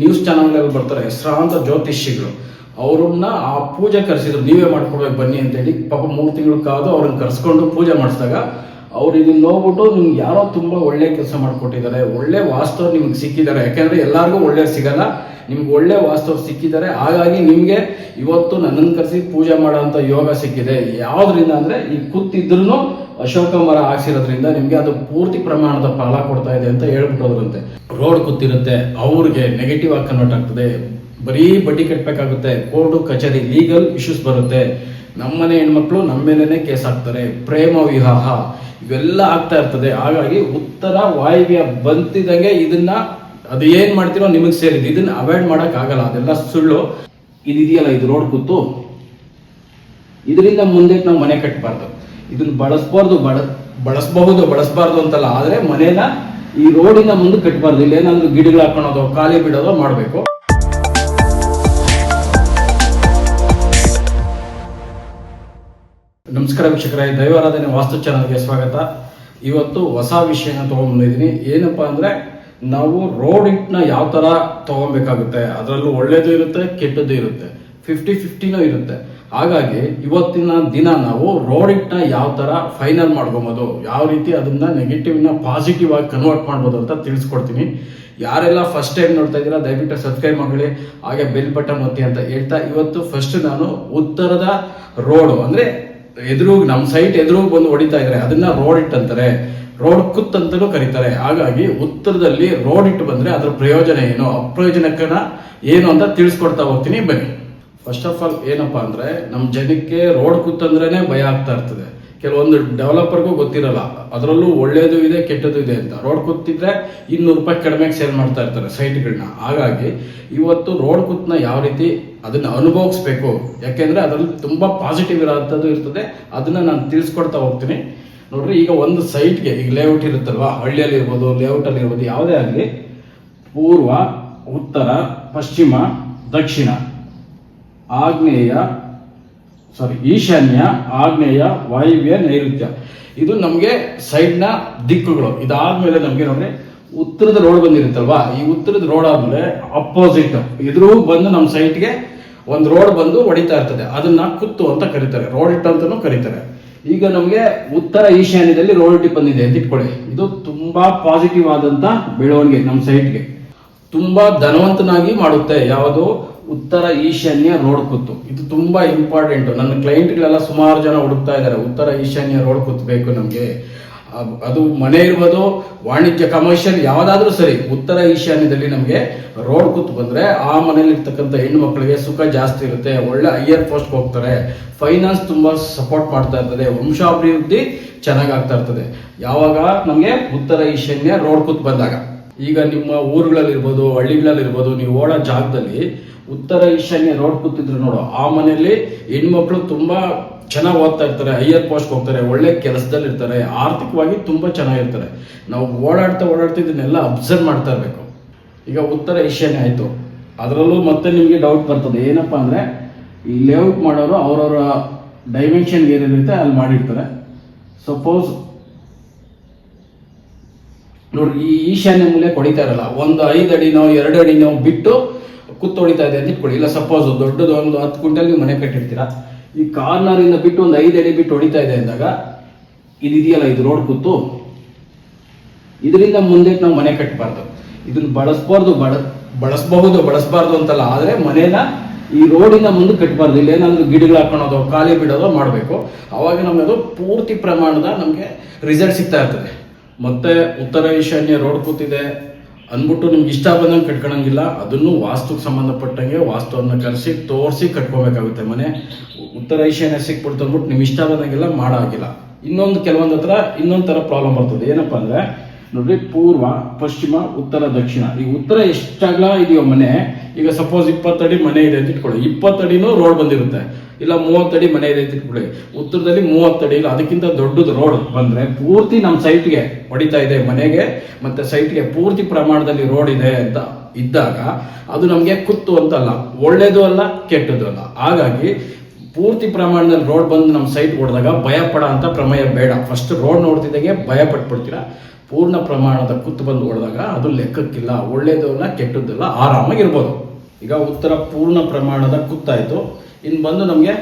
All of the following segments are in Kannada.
ನ್ಯೂಸ್ ಚಾನಲ್ಗಳಲ್ಲಿ ಬರ್ತಾರೆ ಹೆಸರಾಂತ ಜ್ಯೋತಿಷಿಗಳು. ಅವ್ರನ್ನ ಆ ಪೂಜೆ ಕರೆಸಿದ್ರು, ನೀವೇ ಮಾಡ್ಕೊಡ್ಬೇಕು, ಬನ್ನಿ ಅಂತೇಳಿ ಪಾಪ ಮೂರು ತಿಂಗಳು ಕಾದು ಅವ್ರನ್ನ ಕರ್ಸ್ಕೊಂಡು ಪೂಜೆ ಮಾಡಿಸಿದಾಗ ಅವ್ರು ಇದನ್ನ ನೋಡ್ಬಿಟ್ಟು ನಿಮ್ಗೆ ಯಾರೋ ತುಂಬಾ ಒಳ್ಳೆ ಕೆಲಸ ಮಾಡ್ಕೊಟ್ಟಿದ್ದಾರೆ, ಒಳ್ಳೆ ವಾಸ್ತವ ನಿಮ್ಗೆ ಸಿಕ್ಕಿದ್ದಾರೆ. ಯಾಕಂದ್ರೆ ಎಲ್ಲರಿಗೂ ಒಳ್ಳೆ ಸಿಗಲ್ಲ. ನಿಮ್ಗೆ ಒಳ್ಳೆ ವಾಸ್ತವ ಸಿಕ್ಕಿದ್ದಾರೆ. ಹಾಗಾಗಿ ನಿಮಗೆ ಇವತ್ತು ನನ್ನನ್ನು ಕರೆಸಿ ಪೂಜೆ ಮಾಡೋ ಅಂತ ಯೋಗ ಸಿಕ್ಕಿದೆ. ಯಾವ್ದ್ರಿಂದ ಅಂದ್ರೆ ಈ ಕೂತಿದ್ರು ಅಶೋಕ ಮರ ಹಾಕ್ಸಿರೋದ್ರಿಂದ ನಿಮ್ಗೆ ಅದು ಪೂರ್ತಿ ಪ್ರಮಾಣದ ಫಲ ಕೊಡ್ತಾ ಇದೆ ಅಂತ ಹೇಳ್ಬಿಟ್ಟೋದ್ರಂತೆ ರೋಡ್ ಕೂತಿರುತ್ತೆ ಅವ್ರಿಗೆ ನೆಗೆಟಿವ್ ಆಗಿ ಕನ್ವರ್ಟ್ ಆಗ್ತದೆ. ಬರೀ ಬಡ್ಡಿ ಕಟ್ಟಬೇಕಾಗುತ್ತೆ ಕೋರ್ಟು ಕಚೇರಿ ಲೀಗಲ್ ಇಶ್ಯೂಸ್ ಬರುತ್ತೆ. ನಮ್ಮನೆ ಹೆಣ್ಮಕ್ಳು ನಮ್ಮ ಮೇಲೇನೆ ಕೇಸ್ ಹಾಕ್ತಾರೆ, ಪ್ರೇಮ ವಿವಾಹ, ಇವೆಲ್ಲ ಆಗ್ತಾ ಇರ್ತದೆ. ಹಾಗಾಗಿ ಉತ್ತರ ವಾಯುವ್ಯ ಬಂತಿದಂಗೆ ಇದನ್ನ ಅದು ಏನ್ ಮಾಡ್ತೀರೋ ನಿಮಗೆ ಸೇರಿದ್ದು. ಇದನ್ನ ಅವಾಯ್ಡ್ ಮಾಡಕ್ ಆಗಲ್ಲ, ಅದೆಲ್ಲ ಸುಳ್ಳು. ಇದಿದೆಯಲ್ಲ, ಇದು ರೋಡ್ ಕೂತು. ಇದರಿಂದ ಮುಂದೆ ನಾವು ಮನೆ ಕಟ್ಟಬಾರ್ದು ಇದನ್ನ ಬಳಸ್ಬಾರ್ದು, ಬಳ, ಬಳಸಬಹುದು, ಬಳಸಬಾರ್ದು ಅಂತಲ್ಲ. ಆದ್ರೆ ಮನೇನ ಈ ರೋಡಿನ ಮುಂದೆ ಕಟ್ಟಬಾರ್ದು ಇಲ್ಲೇನಾದ್ರೂ ಗಿಡಗಳು ಹಾಕೊಳೋದು ಖಾಲಿ ಬಿಡೋದು ಮಾಡಬೇಕು. ನಮಸ್ಕಾರ ವೀಕ್ಷಕರೇ. ದೈವಾರಾಧನೆ ವಾಸ್ತು ಚಾನಲ್ಗೆ ಸ್ವಾಗತ. ಇವತ್ತು ಹೊಸ ವಿಷಯನ ತಗೊಂಡ್ಬಂದಿದ್ದೀನಿ ಏನಪ್ಪಾ ಅಂದ್ರೆ ನಾವು ರೋಡ್ ಇಟ್ನ ಯಾವ ತರ ತಗೊಬೇಕಾಗುತ್ತೆ, ಅದರಲ್ಲೂ ಒಳ್ಳೇದು ಇರುತ್ತೆ, ಕೆಟ್ಟದ್ದು ಇರುತ್ತೆ. ಫಿಫ್ಟಿ ಫಿಫ್ಟಿನೂ ಇರುತ್ತೆ. ಹಾಗಾಗಿ ಇವತ್ತಿನ ದಿನ ನಾವು ರೋಡ್ ಇಟ್ನ ಯಾವ ತರ ಫೈನಲ್ ಮಾಡ್ಕೊಬೋದು, ಯಾವ ರೀತಿ ಅದನ್ನ ನೆಗೆಟಿವ್ನ ಪಾಸಿಟಿವ್ ಆಗಿ ಕನ್ವರ್ಟ್ ಮಾಡ್ಬೋದು ಅಂತ ತಿಳಿಸ್ಕೊಡ್ತೀನಿ. ಯಾರೆಲ್ಲ ಫಸ್ಟ್ ಟೈಮ್ ನೋಡ್ತಾ ಇದ್ದೀರಾ, ದಯವಿಟ್ಟು ಸಬ್ಸ್ಕ್ರೈಬ್ ಮಾಡಿ ಹಾಗೆ ಬೆಲ್ ಬಟನ್ ಒತ್ತಿ ಅಂತ ಹೇಳ್ತಾ ಇವತ್ತು ಫಸ್ಟ್ ನಾನು ಉತ್ತರದ ರೋಡು ಅಂದ್ರೆ ಎದುರು ನಮ್ಮ ಸೈಟ್ ಎದುರು ಬಂದು ಹೊಡಿತಾ ಇದ್ದಾರೆ ಅದನ್ನ ರೋಡ್ ಇಟ್ ಅಂತಾರೆ. ರೋಡ್ ಕುತ್ ಅಂತಲೂ ಕರೀತಾರೆ. ಹಾಗಾಗಿ ಉತ್ತರದಲ್ಲಿ ರೋಡ್ ಇಟ್ಟು ಬಂದ್ರೆ ಅದ್ರ ಪ್ರಯೋಜನ ಏನು? ಅಪ್ರಯೋಜನಕ್ಕನ ಏನು ಅಂತ ತಿಳಿಸ್ಕೊಡ್ತಾ ಹೋಗ್ತೀನಿ. ಬನ್ನಿ. ಫಸ್ಟ್ ಆಫ್ ಆಲ್ ಏನಪ್ಪಾ ಅಂದ್ರೆ ನಮ್ಮ ಜನಕ್ಕೆ ರೋಡ್ ಕೂತಂದ್ರೇ ಭಯ ಆಗ್ತಾ ಇರ್ತದೆ. ಕೆಲವೊಂದು ಡೆವಲಪರ್ಗೂ ಗೊತ್ತಿರಲ್ಲ, ಅದರಲ್ಲೂ ಒಳ್ಳೆಯದು ಇದೆ, ಕೆಟ್ಟದ್ದು ಇದೆ ಅಂತ. ರೋಡ್ ಕೂತಿದ್ರೆ ಇನ್ನೂರು ರೂಪಾಯಿ ಕಡಿಮೆಗೆ ಸೇಲ್ ಮಾಡ್ತಾ ಇರ್ತಾರೆ ಸೈಟ್ಗಳನ್ನ ಹಾಗಾಗಿ ಇವತ್ತು ರೋಡ್ ಕೂತ್ನ ಯಾವ ರೀತಿ ಅದನ್ನ ಅನುಭವಿಸ್ಬೇಕು, ಯಾಕೆಂದ್ರೆ ಅದರಲ್ಲಿ ತುಂಬಾ ಪಾಸಿಟಿವ್ ಇರೋಂಥದ್ದು ಇರ್ತದೆ. ಅದನ್ನ ನಾನು ತಿಳಿಸ್ಕೊಡ್ತಾ ಹೋಗ್ತೀನಿ. ನೋಡ್ರಿ, ಈಗ ಒಂದು ಸೈಟ್ಗೆ ಈಗ ಲೇಔಟ್ ಇರುತ್ತಲ್ವಾ? ಹಳ್ಳಿಯಲ್ಲಿ ಇರ್ಬೋದು ಲೇಔಟ್ ಅಲ್ಲಿ ಇರ್ಬೋದು, ಯಾವುದೇ ಆಗಲಿ, ಪೂರ್ವ, ಉತ್ತರ, ಪಶ್ಚಿಮ, ದಕ್ಷಿಣ. ಆಗ್ನೇಯ ಸಾರಿ ಈಶಾನ್ಯ ಆಗ್ನೇಯ ವಾಯುವ್ಯ ನೈಋತ್ಯ ಇದು ನಮಗೆ ಸೈಡ್ನ ದಿಕ್ಕುಗಳು. ಇದಾದ್ಮೇಲೆ ನಮಗೆ ನೋಡಿ ಉತ್ತರದ ರೋಡ್ ಬಂದಿರುತ್ತಲ್ವಾ? ಈ ಉತ್ತರದ ರೋಡ್ ಆದ್ಮೇಲೆ ಅಪೋಸಿಟ್ ಎದುರು ಬಂದು ನಮ್ಮ ಸೈಟ್ಗೆ ಒಂದು ರೋಡ್ ಬಂದು ಹೊಡಿತಾ ಇರ್ತದೆ. ಅದನ್ನ ಕುತ್ತು ಅಂತ ಕರೀತಾರೆ. ರೋಡ್ ಇಟ್ ಅಂತಲೂ ಕರೀತಾರೆ. ಈಗ ನಮಗೆ ಉತ್ತರ ಈಶಾನ್ಯದಲ್ಲಿ ರೋಡ್ ಇಟ್ಟು ಬಂದಿದೆ ಅಂತ ಇಟ್ಕೊಳ್ಳಿ. ಇದು ತುಂಬಾ ಪಾಸಿಟಿವ್ ಆದಂತ ಬೆಳವಣಿಗೆ ನಮ್ಮ ಸೈಟ್ಗೆ ತುಂಬಾ ಧನವಂತನಾಗಿ ಮಾಡುತ್ತೆ. ಯಾವುದು ಉತ್ತರ ಈಶಾನ್ಯ ರೋಡ್ ಕುತ್ತು ಇದು ತುಂಬಾ ಇಂಪಾರ್ಟೆಂಟ್ ನನ್ನ ಕ್ಲೈಂಟ್ಗಳೆಲ್ಲ ಸುಮಾರು ಜನ ಹುಡುಕ್ತಾ ಇದ್ದಾರೆ. ಉತ್ತರ ಈಶಾನ್ಯ ರೋಡ್ ಕುತ್ತು ಬೇಕು ನಮಗೆ ಅದು ಮನೆ ಇರ್ಬೋದು, ವಾಣಿಜ್ಯ ಕಮರ್ಷಿಯಲ್ ಯಾವ್ದಾದ್ರೂ ಸರಿ ಉತ್ತರ ಈಶಾನ್ಯದಲ್ಲಿ ನಮಗೆ ರೋಡ್ ಕೂತ್ ಬಂದ್ರೆ ಆ ಮನೆಯಲ್ಲಿ ಇರ್ತಕ್ಕಂಥ ಹೆಣ್ಣು ಮಕ್ಕಳಿಗೆ ಸುಖ ಜಾಸ್ತಿ ಇರುತ್ತೆ. ಒಳ್ಳೆ ಹೈಯರ್ ಪೋಸ್ಟ್ ಹೋಗ್ತಾರೆ. ಫೈನಾನ್ಸ್ ತುಂಬಾ ಸಪೋರ್ಟ್ ಮಾಡ್ತಾ ಇರ್ತದೆ. ವಂಶಾಭಿವೃದ್ಧಿ ಚೆನ್ನಾಗಾಗ್ತಾ ಇರ್ತದೆ. ಯಾವಾಗ? ನಮಗೆ ಉತ್ತರ ಈಶಾನ್ಯ ರೋಡ್ ಕೂತ್ ಬಂದಾಗ. ಈಗ ನಿಮ್ಮ ಊರುಗಳಲ್ಲಿರ್ಬೋದು, ಹಳ್ಳಿಗಳಲ್ಲಿರ್ಬೋದು, ನೀವು ಓಡೋ ಜಾಗದಲ್ಲಿ ಉತ್ತರ ಈಶಾನ್ಯ ರೋಡ್ ಕೂತಿದ್ರು ನೋಡು. ಆ ಮನೆಯಲ್ಲಿ ಹೆಣ್ಮಕ್ಳು ತುಂಬಾ ಚೆನ್ನಾಗಿ ಓದ್ತಾ ಇರ್ತಾರೆ ಹೈಯರ್ ಪೋಸ್ಟ್ ಹೋಗ್ತಾರೆ, ಒಳ್ಳೆ ಕೆಲಸದಲ್ಲಿ ಇರ್ತಾರೆ, ಆರ್ಥಿಕವಾಗಿ ತುಂಬಾ ಚೆನ್ನಾಗಿರ್ತಾರೆ ನಾವು ಓಡಾಡ್ತಾ ಓಡಾಡ್ತಾ ಇದನ್ನೆಲ್ಲ ಅಬ್ಸರ್ವ್ ಮಾಡ್ತಾ ಇರಬೇಕು. ಈಗ ಉತ್ತರ ಈಶಾನ್ಯ ಆಯ್ತು. ಅದರಲ್ಲೂ ಮತ್ತೆ ನಿಮಗೆ ಡೌಟ್ ಬರ್ತದೆ. ಏನಪ್ಪಾ ಅಂದ್ರೆ, ಈ ಲೇಔಟ್ ಮಾಡೋರು ಅವರವರ ಡೈಮೆನ್ಷನ್ ಏನಿರುತ್ತೆ ಅಲ್ಲಿ ಮಾಡಿರ್ತಾರೆ. ಸಪೋಸ್ ನೋಡ್ರಿ, ಈ ಈಶಾನ್ಯ ಮೂಲೆ ಕೊಡಿತಾ ಇರಲ್ಲ. ಒಂದು ಐದು ಅಡಿನೋ ಎರಡು ಅಡಿನೋ ಬಿಟ್ಟು ಕುತ್ತು ಹೊಡಿತಾ ಇದೆ ಅಂತ ಇಟ್ಕೊಳ್ಳಿ. ಇಲ್ಲ ಸಪೋಸ್ ದೊಡ್ಡದು ಒಂದು ಹತ್ತು ಕ್ವಿಂಟಲ್ ನೀವು ಮನೆ ಕಟ್ಟಿರ್ತೀರಾ. ಈ ಕಾರ್ನರ್ ಇಂದ ಬಿಟ್ಟು ಒಂದು ಐದು ಅಡಿ ಬಿಟ್ಟು ಹೊಡಿತಾ ಇದೆ ಅಂದಾಗ, ಇದಿದೆಯಲ್ಲ, ಇದು ರೋಡ್ ಕೂತು, ಇದರಿಂದ ಮುಂದೆ ನಾವು ಮನೆ ಕಟ್ಟಬಾರ್ದು. ಇದನ್ನ ಬಳಸ್ಬಾರ್ದು, ಬಳ, ಬಳಸಬಹುದು, ಬಳಸಬಾರ್ದು ಅಂತಲ್ಲ, ಆದ್ರೆ ಮನೇನ ಈ ರೋಡಿನ ಮುಂದೆ ಕಟ್ಟಬಾರ್ದು. ಇಲ್ಲೇನಾದ್ರೂ ಗಿಡಗಳು ಹಾಕೊಳೋದು ಖಾಲಿ ಬಿಡೋದು ಮಾಡಬೇಕು. ಅವಾಗ ನಮಗೆ ಪೂರ್ತಿ ಪ್ರಮಾಣದ ನಮಗೆ ರಿಸಲ್ಟ್ ಸಿಗ್ತಾ ಇರ್ತದೆ. ಮತ್ತೆ ಉತ್ತರ ಈಶಾನ್ಯ ರೋಡ್ ಕೂತಿದೆ. ಅಂದ್ಬಿಟ್ಟು ನಿಮ್ಗೆ ಇಷ್ಟ ಬಂದಂಗೆ ಕಟ್ಕೊಳಂಗಿಲ್ಲ. ಅದನ್ನು ವಾಸ್ತುಗೆ ಸಂಬಂಧಪಟ್ಟಂಗೆ ವಾಸ್ತುವನ್ನ ಕರೆಸಿ, ತೋರಿಸಿ ಕಟ್ಕೋಬೇಕಾಗುತ್ತೆ ಮನೆ. ಉತ್ತರ ಐಶಾನ್ಯ ಸಿಕ್ಬಿಡ್ತು ಅಂದ್ಬಿಟ್ಟು ನಿಮ್ಗೆ ಇಷ್ಟ ಬಂದಂಗೆಲ್ಲ ಮಾಡಾಗಿಲ್ಲ. ಇನ್ನೊಂದು ಕೆಲವೊಂದು ಹತ್ರ ಇನ್ನೊಂದು ತರ ಪ್ರಾಬ್ಲಮ್ ಬರ್ತದೆ. ಏನಪ್ಪ ಅಂದರೆ, ನೋಡ್ರಿ, ಪೂರ್ವ, ಪಶ್ಚಿಮ, ಉತ್ತರ, ದಕ್ಷಿಣ. ಈ ಉತ್ತರ ಎಷ್ಟಾಗ್ಲ ಇದೆಯೋ ಮನೆ. ಈಗ ಸಪೋಸ್ ಇಪ್ಪತ್ತಡಿ ಮನೆ ಇದೆ ಅಂತ ಇಟ್ಕೊಳ್ಳಿ. ಇಪ್ಪತ್ತಡಿನೂ ರೋಡ್ ಬಂದಿರುತ್ತೆ. ಇಲ್ಲ ಮೂವತ್ತಡಿ ಮನೆ ಇದೆ ಅಂತ ಇಟ್ಕೊಳ್ಳಿ ಉತ್ತರದಲ್ಲಿ ಮೂವತ್ತಡಿ ಇಲ್ಲ ಅದಕ್ಕಿಂತ ದೊಡ್ಡದು ರೋಡ್ ಬಂದ್ರೆ ಪೂರ್ತಿ ನಮ್ಮ ಸೈಟ್ಗೆ ಹೊಡಿತಾ ಇದೆ ಮನೆಗೆ ಮತ್ತೆ ಸೈಟ್ಗೆ ಪೂರ್ತಿ ಪ್ರಮಾಣದಲ್ಲಿ ರೋಡ್ ಇದೆ ಅಂತ ಇದ್ದಾಗ ಅದು ನಮಗೆ ಕುತ್ತು ಅಂತಲ್ಲ. ಒಳ್ಳೇದು ಅಲ್ಲ ಕೆಟ್ಟದ್ದು ಅಲ್ಲ. ಹಾಗಾಗಿ ಪೂರ್ತಿ ಪ್ರಮಾಣದಲ್ಲಿ ರೋಡ್ ಬಂದು ನಮ್ಮ ಸೈಟ್ ಹೊಡೆದಾಗ ಭಯ ಪಡ ಅಂತ ಪ್ರಮೇಯ ಬೇಡ. ಫಸ್ಟ್ ರೋಡ್ ನೋಡ್ತಿದ್ದಂಗೆ ಭಯ ಪಟ್ಬಿಡ್ತೀರಾ ಪೂರ್ಣ ಪ್ರಮಾಣದ ಕುತ್ತು ಬಂದು ಹೊಡೆದಾಗ ಅದು ಲೆಕ್ಕಕ್ಕಿಲ್ಲ. ಒಳ್ಳೇದಲ್ಲ ಕೆಟ್ಟದ್ದಲ್ಲ ಆರಾಮಾಗಿರ್ಬೋದು. ಈಗ ಉತ್ತರ ಪೂರ್ಣ ಪ್ರಮಾಣದ ಕುತ್ತಾಯಿತು. ಇನ್ನು ಬಂದು ನಮಗೆ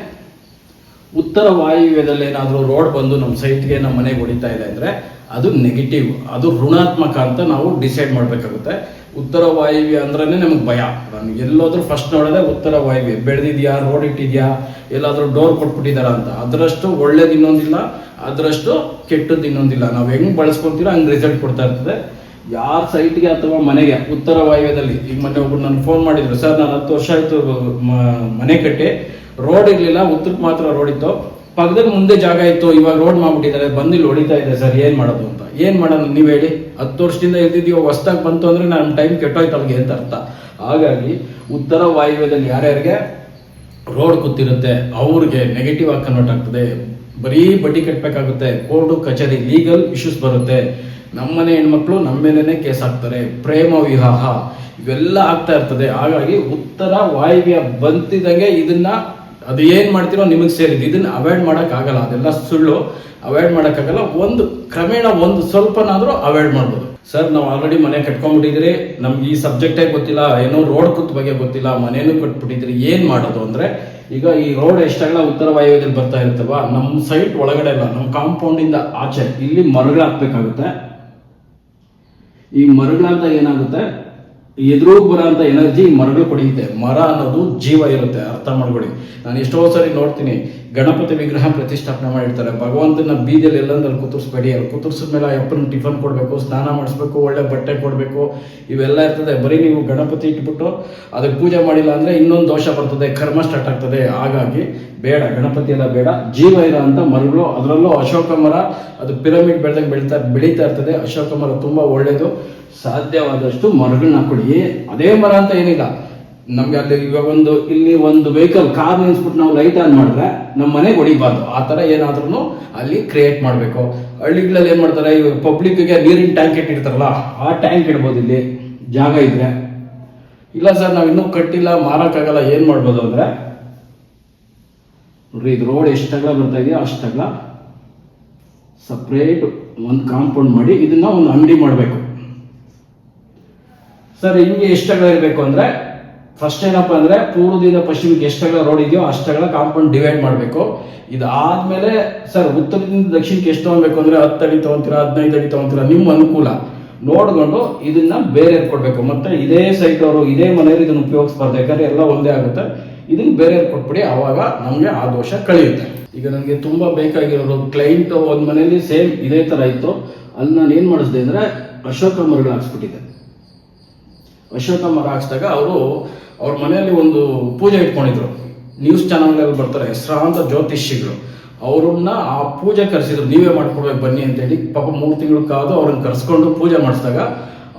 ಉತ್ತರ ವಾಯುವ್ಯದಲ್ಲಿ ಏನಾದರೂ ರೋಡ್ ಬಂದು ನಮ್ಮ ಸೈಟ್ಗೆ ನಮ್ಮ ಮನೆಗೆ ಹೊಡಿತಾ ಇದೆ ಅಂದರೆ ಅದು ನೆಗೆಟಿವ್ ಅದು ಋಣಾತ್ಮಕ ಅಂತ ನಾವು ಡಿಸೈಡ್ ಮಾಡಬೇಕಾಗುತ್ತೆ. ಉತ್ತರ ವಾಯುವ್ಯ ಅಂದ್ರೆ ನಮಗೆ ಭಯ. ನಾನು ಎಲ್ಲೋದ್ರೂ ಫಸ್ಟ್ ನೋಡೋದೆ ಉತ್ತರ ವಾಯುವ್ಯ. ಬೆಳೆದಿದೆಯಾ ರೋಡ್ ಇಟ್ಟಿದ್ಯಾ, ಎಲ್ಲಾದರೂ ಡೋರ್ ಕೊಟ್ಬಿಟ್ಟಿದಾರ ಅಂತ. ಅದರಷ್ಟು ಒಳ್ಳೇದು ಇನ್ನೊಂದಿಲ್ಲ, ಅದರಷ್ಟು ಕೆಟ್ಟದ್ದು ಇನ್ನೊಂದಿಲ್ಲ. ನಾವು ಹೆಂಗೆ ಬಳಸ್ಕೊತೀರೋ ಹಂಗೆ ರಿಸಲ್ಟ್ ಕೊಡ್ತಾ ಇರ್ತದೆ. ಯಾರ ಸೈಟ್ಗೆ ಅಥವಾ ಮನೆಗೆ, ಉತ್ತರ ವಾಯುವ್ಯದಲ್ಲಿ, ಈಗ ಮೊನ್ನೆ ಒಬ್ಬರು ನಾನು ಫೋನ್ ಮಾಡಿದ್ರು, ಸರ್, ನಾನು ಹತ್ತು ವರ್ಷ ಆಯ್ತು ಮನೆ ಕಟ್ಟಿ ರೋಡ್ ಇರಲಿಲ್ಲ, ಉತ್ತರಕ್ಕೆ ಮಾತ್ರ ರೋಡ್ ಇತ್ತು ಪಕ್ಕದಲ್ಲಿ ಮುಂದೆ ಜಾಗ ಇತ್ತು, ಇವಾಗ ರೋಡ್ ಮಾಡ್ಬಿಟ್ಟಿದ್ದಾರೆ ಬಂದು ಇಲ್ಲಿ ಹೊಡಿತಾ ಇದೆ, ಸರ್, ಏನು ಮಾಡೋದು ಅಂತ. ಏನು ಮಾಡೋದು, ನೀವು ಹೇಳಿ, ಹತ್ತು ವರ್ಷದಿಂದ ಇದ್ದಿದ್ದೀವೋ ಹೊಸ್ದಾಗಿ ಬಂತು ಅಂದ್ರೆ ನಾನು ಟೈಮ್ ಕೆಟ್ಟೋಯ್ತು ಅವ್ರಿಗೆ, ಅಂತ ಅರ್ಥ. ಹಾಗಾಗಿ, ಉತ್ತರ ವಾಯುವ್ಯದಲ್ಲಿ ಯಾರ್ಯಾರಿಗೆ ರೋಡ್ ಕೂತಿರುತ್ತೆ ಅವ್ರಿಗೆ ನೆಗೆಟಿವ್ ಆಗಿ ಕನ್ವರ್ಟ್ ಆಗ್ತದೆ. ಬರೀ ಬಡ್ಡಿ ಕಟ್ಟಬೇಕಾಗುತ್ತೆ ಕೋರ್ಟು ಕಚೇರಿ ಲೀಗಲ್ ಇಶ್ಯೂಸ್ ಬರುತ್ತೆ. ನಮ್ಮನೆ ಹೆಣ್ಮಕ್ಳು ನಮ್ಮ ಮೇಲೇ ಕೇಸ್ ಹಾಕ್ತಾರೆ ಪ್ರೇಮ ವಿವಾಹ ಇವೆಲ್ಲ ಆಗ್ತಾ ಇರ್ತದೆ. ಹಾಗಾಗಿ ಉತ್ತರ ವಾಯುವ್ಯ ಬಂತಿದಂಗೆ ಇದನ್ನ ಅದು ಏನ್ ಮಾಡ್ತೀರೋ ನಿಮಗೆ ಸೇರಿದ್ದು. ಇದನ್ನ ಅವಾಯ್ಡ್ ಮಾಡಕ್ ಆಗಲ್ಲ ಅದೆಲ್ಲ ಸುಳ್ಳು. ಅವಾಯ್ಡ್ ಮಾಡೋಕ್ಕಾಗಲ್ಲ. ಒಂದು ಕ್ರಮೇಣ ಒಂದು ಸ್ವಲ್ಪನಾದರೂ ಅವಾಯ್ಡ್ ಮಾಡ್ಬೋದು. ಸರ್, ನಾವು ಆಲ್ರೆಡಿ ಮನೆ ಕಟ್ಕೊಂಡ್ಬಿಟ್ಟಿದ್ರಿ ನಮ್ಗೆ ಈ ಸಬ್ಜೆಕ್ಟೇ ಗೊತ್ತಿಲ್ಲ. ಏನೋ ರೋಡ್ ಕುತ್ ಬಗ್ಗೆ ಗೊತ್ತಿಲ್ಲ. ಮನೇನು ಕಟ್ಬಿಟ್ಟಿದ್ರಿ ಏನ್ ಮಾಡೋದು ಅಂದ್ರೆ, ಈಗ ಈ ರೋಡ್ ಎಷ್ಟಾಗಲ್ಲ ಉತ್ತರ ವಾಯುವ್ಯದಲ್ಲಿ ಬರ್ತಾ ಇರ್ತವ ನಮ್ಮ ಸೈಟ್ ಒಳಗಡೆ ಇಲ್ಲ ನಮ್ಮ ಕಾಂಪೌಂಡ್ ಇಂದ ಆಚೆ, ಇಲ್ಲಿ ಮರಗಳು ಹಾಕ್ಬೇಕಾಗುತ್ತೆ ಈ ಮರಗಳಂತ ಏನಾಗುತ್ತೆ? ಎದುರು ಬರೋಂಥ ಎನರ್ಜಿ ಮರಗಳು ಪಡೆಯುತ್ತೆ. ಮರ ಅನ್ನೋದು ಜೀವ ಇರುತ್ತೆ, ಅರ್ಥ ಮಾಡ್ಕೊಳ್ಳಿ. ನಾನು ಎಷ್ಟೋ ಸರಿ ನೋಡ್ತೀನಿ ಗಣಪತಿ ವಿಗ್ರಹ ಪ್ರತಿಷ್ಠಾಪನೆ ಮಾಡಿರ್ತಾರೆ. ಭಗವಂತನ ಬೀದಿಯಲ್ಲಿ ಎಲ್ಲಂದಲ್ಲಿ ಕುತ್ತರಿಸ್ಬೇಡಿ ಅಲ್ಲಿ ಕುದುರ್ಸಿದ ಮೇಲೆ ಅಪ್ಪನ ಟಿಫನ್ ಕೊಡಬೇಕು, ಸ್ನಾನ ಮಾಡಿಸ್ಬೇಕು, ಒಳ್ಳೆ ಬಟ್ಟೆ ಕೊಡಬೇಕು, ಇವೆಲ್ಲ ಇರ್ತದೆ. ಬರೀ ನೀವು ಗಣಪತಿ ಇಟ್ಬಿಟ್ಟು ಅದಕ್ಕೆ ಪೂಜೆ ಮಾಡಿಲ್ಲ ಅಂದರೆ ಇನ್ನೊಂದು ದೋಷ ಬರ್ತದೆ. ಕರ್ಮ ಸ್ಟಾರ್ಟ್ ಆಗ್ತದೆ. ಹಾಗಾಗಿ ಬೇಡ, ಗಣಪತಿ ಎಲ್ಲ ಬೇಡ. ಜೀವ ಇರೋ ಅಂತ ಮರಗಳು ಅದರಲ್ಲೂ ಅಶೋಕ ಮರ, ಅದು ಪಿರಮಿಡ್ ಬೆಳೆದಂಗೆ ಬೆಳೀತಾ ಬೆಳೀತಾ ಇರ್ತದೆ. ಅಶೋಕ ಮರ ತುಂಬ ಒಳ್ಳೆಯದು ಸಾಧ್ಯವಾದಷ್ಟು ಮರಗಳನ್ನ ಕೊಡಿ. ಅದೇ ಮರ ಅಂತ ಏನಿಲ್ಲ. ನಮ್ಗೆ ಅಲ್ಲಿ ಇವಾಗ ಒಂದು ಇಲ್ಲಿ ಒಂದು ವೆಹಿಕಲ್ ಕಾರ್ ನಿಲ್ಸ್ಬಿಟ್ಟು ನಾವು ಲೈಟ್ ಆನ್ ಮಾಡಿದ್ರೆ ನಮ್ಮ ಮನೆಗೆ ಹೊಡಿಬಾರ್ದು. ಆ ತರ ಏನಾದ್ರೂ ಅಲ್ಲಿ ಕ್ರಿಯೇಟ್ ಮಾಡಬೇಕು. ಹಳ್ಳಿಗಳಲ್ಲಿ ಏನು ಮಾಡ್ತಾರೆ ಇವಾಗ ಪಬ್ಲಿಕ್ಗೆ ನೀರಿನ ಟ್ಯಾಂಕ್ ಇಟ್ಟಿರ್ತಾರಲ್ಲ, ಆ ಟ್ಯಾಂಕ್ ಇಡ್ಬೋದು ಇಲ್ಲಿ. ಜಾಗ ಇದ್ರೆ. ಇಲ್ಲ ಸರ್ ನಾವು ಇನ್ನೂ ಕಟ್ಟಿಲ್ಲ, ಮಾರಕ್ಕಾಗಲ್ಲ, ಏನು ಮಾಡ್ಬೋದು ಅಂದ್ರೆ, ನೋಡ್ರಿ, ಇದು ರೋಡ್ ಎಷ್ಟಗಲ ಬರ್ತಾ ಇದೆಯೋ ಅಷ್ಟಗಲ ಸಪ್ರೇಟ್ ಒಂದು ಕಾಂಪೌಂಡ್ ಮಾಡಿ ಇದನ್ನ ಒಂದು ಅಂಗಡಿ ಮಾಡಬೇಕು. ಸರ್ ಹಿಂಗೆ ಎಷ್ಟಗಲ ಇರಬೇಕು ಅಂದ್ರೆ ಫಸ್ಟ್ ಏನಪ್ಪ ಅಂದ್ರೆ ಪೂರ್ವದಿಂದ ಪಶ್ಚಿಮಕ್ಕೆ ಎಷ್ಟಗಳ ರೋಡ್ ಇದೆಯೋ ಅಷ್ಟಗಳ ಕಾಂಪೌಂಡ್ ಡಿವೈಡ್ ಮಾಡಬೇಕು. ಇದಾದ್ಮೇಲೆ ಸರ್ ಉತ್ತರದಿಂದ ದಕ್ಷಿಣಕ್ಕೆ ಎಷ್ಟು ತಗೊಬೇಕು ಅಂದ್ರೆ ಹತ್ತು ಅಡಿ ತಗೊಂತೀರಾ ಹದಿನೈದು ಅಡಿ ತಗೊಂತೀರ ನಿಮ್ಮ ಅನುಕೂಲ. ನೋಡ್ಕೊಂಡು ಇದನ್ನ ಬೇರೆ ಕೊಡಬೇಕು. ಮತ್ತೆ ಇದೇ ಸೈಟ್ ಅವರು, ಇದೇ ಮನೆಯಲ್ಲಿ ಇದನ್ನ ಉಪಯೋಗಿಸ್ಬಾರ್ದು. ಯಾಕಂದ್ರೆ ಎಲ್ಲ ಒಂದೇ ಆಗುತ್ತೆ. ಇದನ್ನ ಬೇರೆ ಕೊಟ್ಬಿಡಿ ಅವಾಗ ನಮಗೆ ಆ ದೋಷ ಕಳೆಯುತ್ತೆ. ಈಗ ನನಗೆ ತುಂಬಾ ಬೇಕಾಗಿರೋದು ಕ್ಲೈಂಟ್ ಒಂದ್ ಮನೆಯಲ್ಲಿ ಸೇಮ್ ಇದೇ ತರ ಇತ್ತು. ಅಲ್ಲಿ ನಾನು ಏನು ಮಾಡಿಸಿದೆ ಅಂದ್ರೆ ಅಶೋಕ ಮರಗಳು ಹಾಕ್ಸ್ಬಿಟ್ಟಿದ್ದೆ. ಮರ ಹಾಕ್ಸಿದಾಗ ಅವರು ಅವ್ರ ಮನೆಯಲ್ಲಿ ಒಂದು ಪೂಜೆ ಇಟ್ಕೊಂಡಿದ್ರು. ನ್ಯೂಸ್ ಚಾನಲ್ಗಳಲ್ಲಿ ಬರ್ತಾರೆ, ಹೆಸರಾಂತ ಜ್ಯೋತಿಷಿಗಳು ಅವ್ರನ್ನ ಆ ಪೂಜೆ ಕರೆಸಿದ್ರು, ನೀವೇ ಮಾಡ್ಕೊಡ್ಬೇಕು, ಬನ್ನಿ ಅಂತೇಳಿ ಪಾಪ ಮೂರು ತಿಂಗಳು ಕಾದು ಅವ್ರನ್ನ ಕರೆಸ್ಕೊಂಡು ಪೂಜೆ ಮಾಡಿಸಿದಾಗ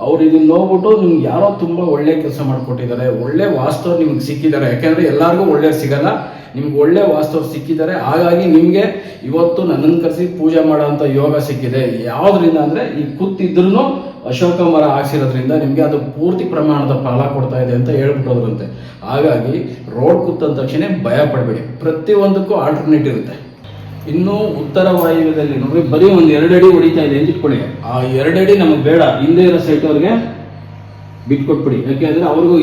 ಅವ್ರು ಇದನ್ನ ನೋಡ್ಬಿಟ್ಟು ನಿಮ್ಗೆ ಯಾರೋ ತುಂಬ ಒಳ್ಳೆ ಕೆಲಸ ಮಾಡಿಕೊಟ್ಟಿದ್ದಾರೆ, ಒಳ್ಳೆ ವಾಸ್ತವ ನಿಮ್ಗೆ ಸಿಕ್ಕಿದ್ದಾರೆ. ಯಾಕಂದ್ರೆ ಎಲ್ಲರಿಗೂ ಒಳ್ಳೆ ಸಿಗಲ್ಲ. ನಿಮ್ಗೆ ಒಳ್ಳೆ ವಾಸ್ತವ ಸಿಕ್ಕಿದ್ದಾರೆ. ಹಾಗಾಗಿ ನಿಮಗೆ ಇವತ್ತು ನನ್ನನ್ನು ಕರೆಸಿ ಪೂಜೆ ಮಾಡೋಂಥ ಯೋಗ ಸಿಕ್ಕಿದೆ. ಯಾವ್ದ್ರಿಂದ ಅಂದ್ರೆ ಈ ಕೂತಿದ್ರು ಅಶೋಕ ಮರ ಹಾಕ್ಸಿರೋದ್ರಿಂದ ನಿಮಗೆ ಅದು ಪೂರ್ತಿ ಪ್ರಮಾಣದ ಫಲ ಕೊಡ್ತಾ ಇದೆ ಅಂತ ಹೇಳ್ಬಿಟ್ಟೋದ್ರಂತೆ. ಹಾಗಾಗಿ ರೋಡ್ ಕೂತ ತಕ್ಷಣ ಭಯ ಪಡಬೇಡಿ. ಪ್ರತಿಯೊಂದಕ್ಕೂ ಆಲ್ಟರ್ನೇಟ್ ಇರುತ್ತೆ. ಇನ್ನು ಉತ್ತರ ವಾಯುವ್ಯದಲ್ಲಿ ನೋಡ್ರಿ ಬರೀ ಒಂದು ಎರಡಡಿ ಹೊಡಿತಾ ಇದೆ ಅಂತ ಇಟ್ಕೊಳ್ಳಿ. ಆ ಎರಡಡಿ ನಮಗೆ ಬೇಡ. ಹಿಂದೆ ಇರೋ ಸೈಟ್ ಅವ್ರಿಗೆ ಬಿಟ್ಕೊಟ್ಬಿಡಿ ಯಾಕೆಂದ್ರೆ ಅವ್ರಿಗೂ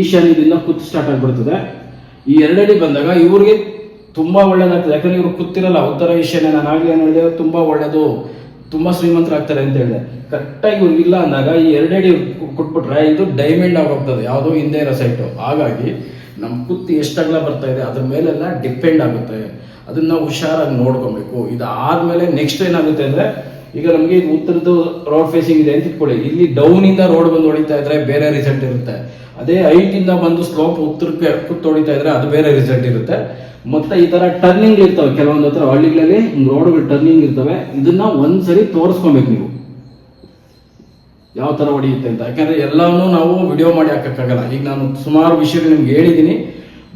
ಈಶಾನ್ಯದಿಂದ ಕುತ್ತು ಸ್ಟಾರ್ಟ್ ಆಗ್ಬಿಡ್ತದೆ. ಈ ಎರಡಡಿ ಬಂದಾಗ ಇವ್ರಿಗೆ ತುಂಬಾ ಒಳ್ಳೇದಾಗ್ತದೆ. ಯಾಕಂದ್ರೆ ಇವ್ರು ಕೂತಿರಲ್ಲ. ಉತ್ತರ ಈಶಾನ್ಯ ನಾನು ಆಗಲಿ ಏನು ಹೇಳಿದೆ, ತುಂಬಾ ಒಳ್ಳೇದು. ತುಂಬಾ ಶ್ರೀಮಂತರಾಗ್ತಾರೆ ಅಂತ ಹೇಳಿದೆ. ಕರೆಕ್ಟಾಗಿ ಇವ್ರಿಗೆ ಇಲ್ಲ ಅಂದಾಗ ಈ ಎರಡಡಿ ಕೊಟ್ಬಿಟ್ರೆ ಇದು ಡೈಮಂಡ್ ಆಗೋಗ್ತದೆ, ಯಾವುದೋ ಹಿಂದೆ ಇರೋ ಸೈಟು ಹಾಗಾಗಿ ನಮ್ಮ ಕುತ್ತಿ ಎಷ್ಟಾಗಲ ಬರ್ತಾ ಇದೆ, ಅದ್ರ ಮೇಲೆಲ್ಲ ಡಿಪೆಂಡ್ ಆಗುತ್ತೆ. ಅದನ್ನ ನಾವು ಹುಷಾರಾಗಿ ನೋಡ್ಕೊಬೇಕು. ಇದಾದ್ಮೇಲೆ ನೆಕ್ಸ್ಟ್ ಏನಾಗುತ್ತೆ ಅಂದ್ರೆ, ಈಗ ನಮಗೆ ಉತ್ತರದ್ದು ರೋಡ್ ಫೇಸಿಂಗ್ ಇದೆ ಅಂತ ಇಟ್ಕೊಳ್ಳಿ. ಇಲ್ಲಿ ಡೌನ್ ಇಂದ ರೋಡ್ ಬಂದು ಹೊಡಿತಾ ಇದ್ರೆ ಬೇರೆ ರಿಸಲ್ಟ್ ಇರುತ್ತೆ. ಅದೇ ಹೈಟ್ ಇಂದ ಬಂದು ಸ್ಲೋಪ್ ಉತ್ತರಕ್ಕೆ ಕುತ್ತು ಹೊಡಿತಾ ಇದ್ರೆ ಅದು ಬೇರೆ ರಿಸಲ್ಟ್ ಇರುತ್ತೆ. ಮತ್ತೆ ಈ ತರ ಟರ್ನಿಂಗ್ ಇರ್ತವೆ. ಕೆಲವೊಂದು ಹತ್ರ ಹಳ್ಳಿಗಳಲ್ಲಿ ರೋಡ್ಗಳು ಟರ್ನಿಂಗ್ ಇರ್ತವೆ. ಇದನ್ನ ಒಂದ್ಸರಿ ತೋರಿಸ್ಕೊಬೇಕು ನೀವು. ಯಾವ ತರ ಹೊಡೆಯುತ್ತೆ ಅಂತ. ಯಾಕಂದ್ರೆ ಎಲ್ಲಾನು ನಾವು ವಿಡಿಯೋ ಮಾಡಿ ಹಾಕಕ್ಕಾಗಲ್ಲ. ಈಗ ನಾನು ಸುಮಾರು ವಿಷಯಗಳು ನಿಮ್ಗೆ ಹೇಳಿದ್ದೀನಿ.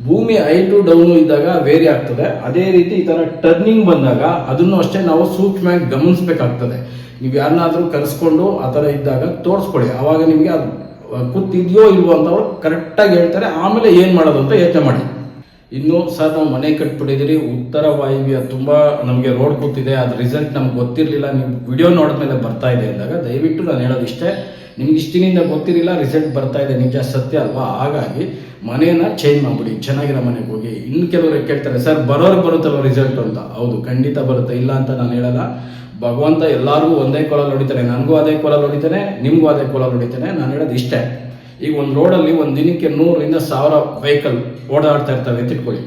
ಭೂಮಿ ಹೈಟು ಡೌನು ಇದ್ದಾಗ ವೇರಿ ಆಗ್ತದೆ. ಅದೇ ರೀತಿ ಈ ತರ ಟರ್ನಿಂಗ್ ಬಂದಾಗ ಅದನ್ನು ಅಷ್ಟೇ ನಾವು ಸೂಕ್ಷ್ಮವಾಗಿ ಗಮನಿಸ್ಬೇಕಾಗ್ತದೆ. ನೀವು ಯಾರನ್ನಾದ್ರೂ ಕರೆಸ್ಕೊಂಡು ಆ ತರ ಇದ್ದಾಗ ತೋರಿಸ್ಕೊಳ್ಳಿ. ಅವಾಗ ನಿಮಗೆ ಅದು ಕೂತಿದ್ಯೋ ಇಲ್ವೋ ಅಂತ ಅವ್ರು ಕರೆಕ್ಟಾಗಿ ಹೇಳ್ತಾರೆ, ಆಮೇಲೆ ಏನು ಮಾಡೋದು ಅಂತ ಯೋಚನೆ ಮಾಡಿ. ಇನ್ನು ಸರ್, ನಾವು ಮನೆ ಕಟ್ಬಿಟ್ಟಿದ್ದೀರಿ, ಉತ್ತರ ವಾಯುವ್ಯ ತುಂಬ ನಮಗೆ ರೋಡ್ ಕೂತಿದೆ, ಅದು ರಿಸಲ್ಟ್ ನಮ್ಗೆ ಗೊತ್ತಿರಲಿಲ್ಲ, ನೀವು ವಿಡಿಯೋ ನೋಡಿದ್ಮೇಲೆ ಬರ್ತಾ ಇದೆ ಅಂದಾಗ ದಯವಿಟ್ಟು ನಾನು ಹೇಳೋದು ಇಷ್ಟೇ, ನಿಮ್ಗೆ ಇಷ್ಟಿನಿಂದ ಗೊತ್ತಿರಲಿಲ್ಲ ರಿಸಲ್ಟ್ ಬರ್ತಾ ಇದೆ, ನಿಜ ಸತ್ಯ ಅಲ್ವಾ? ಹಾಗಾಗಿ ಮನೆಯನ್ನ ಚೇಂಜ್ ಮಾಡ್ಬಿಡಿ, ಚೆನ್ನಾಗಿರೋ ಮನೆಗೆ ಹೋಗಿ. ಇನ್ನು ಕೆಲವರು ಕೇಳ್ತಾರೆ, ಸರ್, ಬರೋರು ಬರುತ್ತಲ್ಲ ರಿಸಲ್ಟ್ ಅಂತ. ಹೌದು, ಖಂಡಿತ ಬರುತ್ತೆ, ಇಲ್ಲ ಅಂತ ನಾನು ಹೇಳಲ್ಲ. ಭಗವಂತ ಎಲ್ಲರಿಗೂ ಒಂದೇ ಕೊಲಲ್ಲಿ ಹೊಡಿತಾನೆ ನನಗೂ ಅದೇ ಕೊಲಲ್ಲಿ ಹೊಡಿತಾನೆ ನಿಮಗೂ ಅದೇ ಕೊಲಲ್ಲಿ ಹೊಡಿತಾನೆ ನಾನು ಹೇಳೋದು ಇಷ್ಟೇ. ಈಗ ಒಂದು ರೋಡಲ್ಲಿ ಒಂದು ದಿನಕ್ಕೆ ನೂರರಿಂದ ಸಾವಿರ ವೆಹಿಕಲ್ ಓಡಾಡ್ತಾ ಇರ್ತವೆ ತಿಳ್ಕೊಳ್ಳಿ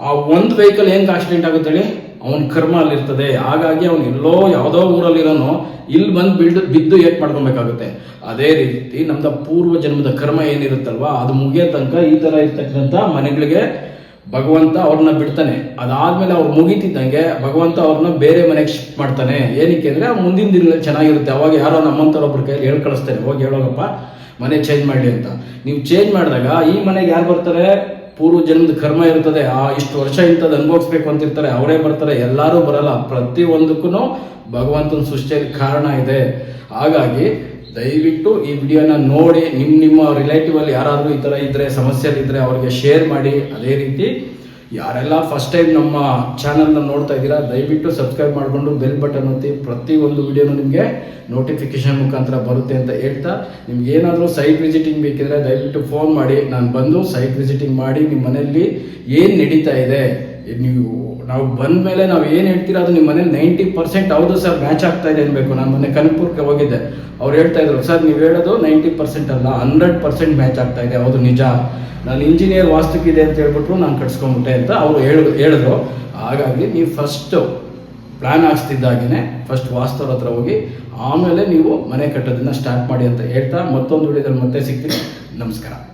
ಆ ಒಂದು ವೆಹಿಕಲ್ ಹೆಂಗೆ ಆಕ್ಸಿಡೆಂಟ್ ಆಗುತ್ತೆ ಹೇಳಿ? ಅವನ ಕರ್ಮ ಅಲ್ಲಿರ್ತದೆ. ಹಾಗಾಗಿ ಅವನು ಎಲ್ಲೋ ಯಾವುದೋ ಊರಲ್ಲಿರೋನು ಇಲ್ಲಿ ಬಂದು ಬಿಲ್ಡ್, ಬಿದ್ದು ಏಟ್ ಮಾಡ್ಕೊಬೇಕಾಗುತ್ತೆ. ಅದೇ ರೀತಿ ನಮ್ಮದ ಪೂರ್ವ ಜನ್ಮದ ಕರ್ಮ ಏನಿರುತ್ತಲ್ವಾ, ಅದು ಮುಗಿಯೋ ತನಕ ಈ ಥರ ಇರ್ತಕ್ಕಂಥ ಮನೆಗಳಿಗೆ ಭಗವಂತ ಅವ್ರನ್ನ ಬಿಡ್ತಾನೆ. ಅದಾದ್ಮೇಲೆ ಅವ್ರು ಮುಗಿತಿದ್ದಂಗೆ ಭಗವಂತ ಅವ್ರನ್ನ ಬೇರೆ ಮನೆಗೆ ಶಿಫ್ಟ್ ಮಾಡ್ತಾನೆ. ಏನಕ್ಕೆ ಅಂದ್ರೆ ಮುಂದಿನ ದಿನಗಳಲ್ಲಿ ಚೆನ್ನಾಗಿರುತ್ತೆ. ಅವಾಗ ಯಾರೋ ನಮ್ಮಂಥವ್ರೊಬ್ರ ಕೈಯಲ್ಲಿ ಹೇಳಿ ಕಳಿಸ್ತಾರೆ. ಹೋಗಿ ಹೇಳೋಗಪ್ಪ, ಮನೆ ಚೇಂಜ್ ಮಾಡಿ ಅಂತ. ನೀವು ಚೇಂಜ್ ಮಾಡಿದಾಗ ಈ ಮನೆಗೆ ಯಾರು ಬರ್ತಾರೆ? ಪೂರ್ವ ಜನ್ಮದ ಕರ್ಮ ಇರ್ತದೆ. ಆ ಇಷ್ಟು ವರ್ಷ ಇಂಥದ್ದು ಅನುಭವಿಸ್ಬೇಕು ಅಂತ ಇರ್ತಾರೆ ಅವರೇ ಬರ್ತಾರೆ. ಎಲ್ಲರೂ ಬರಲ್ಲ. ಪ್ರತಿ ಒಂದಕ್ಕೂ ಭಗವಂತನ ಸೃಷ್ಟಿಯಲ್ಲಿ ಕಾರಣ ಇದೆ. ಹಾಗಾಗಿ ದಯವಿಟ್ಟು ಈ ವಿಡಿಯೋನ ನೋಡಿ ನಿಮ್ಮ ನಿಮ್ಮ ರಿಲೇಟಿವ್ ಅಲ್ಲಿ ಯಾರಾದರೂ ಈ ಥರ ಇದ್ರೆ ಸಮಸ್ಯೆ ಇದ್ರೆ ಅವ್ರಿಗೆ ಶೇರ್ ಮಾಡಿ. ಅದೇ ರೀತಿ ಯಾರೆಲ್ಲ ಫಸ್ಟ್ ಟೈಮ್ ನಮ್ಮ ಚಾನಲ್ನ ನೋಡ್ತಾ ಇದ್ದೀರಾ, ದಯವಿಟ್ಟು ಸಬ್ಸ್ಕ್ರೈಬ್ ಮಾಡಿಕೊಂಡು ಬೆಲ್ ಬಟನ್ ಒತ್ತಿ. ಒಂದು ವಿಡಿಯೋನು ನಿಮಗೆ ನೋಟಿಫಿಕೇಶನ್ ಮುಖಾಂತರ ಬರುತ್ತೆ ಅಂತ ಹೇಳ್ತಾ. ನಿಮ್ಗೆ ಏನಾದರೂ ಸೈಟ್ ವಿಸಿಟಿಂಗ್ ಬೇಕಿದ್ರೆ ದಯವಿಟ್ಟು ಫೋನ್ ಮಾಡಿ. ನಾನು ಬಂದು ಸೈಟ್ ವಿಸಿಟಿಂಗ್ ಮಾಡಿ. ನಿಮ್ಮ ಮನೆಯಲ್ಲಿ ಏನು ನಡೀತಾ ಇದೆ? ನೀವು ನಾವು ಬಂದ ಮೇಲೆ ನಾವು ಏನು ಹೇಳ್ತೀರ ಅದು ನಿಮ್ಮ ಮನೇಲಿ ನೈಂಟಿ ಪರ್ಸೆಂಟ್ ಹೌದು ಸರ್ ಮ್ಯಾಚ್ ಆಗ್ತಾ ಇದೆ ಅನ್ಬೇಕು. ನಾನು ಮೊನ್ನೆ ಕನಕಪುರಕ್ಕೆ ಹೋಗಿದ್ದೆ. ಅವ್ರು ಹೇಳ್ತಾ ಇದ್ರು ಸರ್ ನೀವು ಹೇಳೋದು ನೈಂಟಿ ಪರ್ಸೆಂಟ್ ಅಲ್ಲ ಹಂಡ್ರೆಡ್ ಪರ್ಸೆಂಟ್ ಮ್ಯಾಚ್ ಆಗ್ತಾ ಇದೆ. ಹೌದು, ನಿಜ. ನಾನು ಇಂಜಿನಿಯರ್ ವಾಸ್ತುಕಿದೆ ಅಂತ ಹೇಳ್ಬಿಟ್ರು, ನಾನು ಕಟ್ಸ್ಕೊಂಡ್ಬಿಟ್ಟೆ ಅಂತ ಅವರು ಹೇಳ, ಹೇಳಿದ್ರು. ಹಾಗಾಗಿ ನೀವು ಫಸ್ಟು ಪ್ಲ್ಯಾನ್ ಹಾಕ್ಸ್ತಿದ್ದಾಗೇ ಫಸ್ಟ್ ವಾಸ್ತವ್ರ ಹತ್ರ ಹೋಗಿ, ಆಮೇಲೆ ನೀವು ಮನೆ ಕಟ್ಟೋದನ್ನ ಸ್ಟಾರ್ಟ್ ಮಾಡಿ ಅಂತ ಹೇಳ್ತಾ ಮತ್ತೊಂದು ವಿಡಿಯೋದಲ್ಲಿ ಮತ್ತೆ ಸಿಗ್ತೀನಿ. ನಮಸ್ಕಾರ.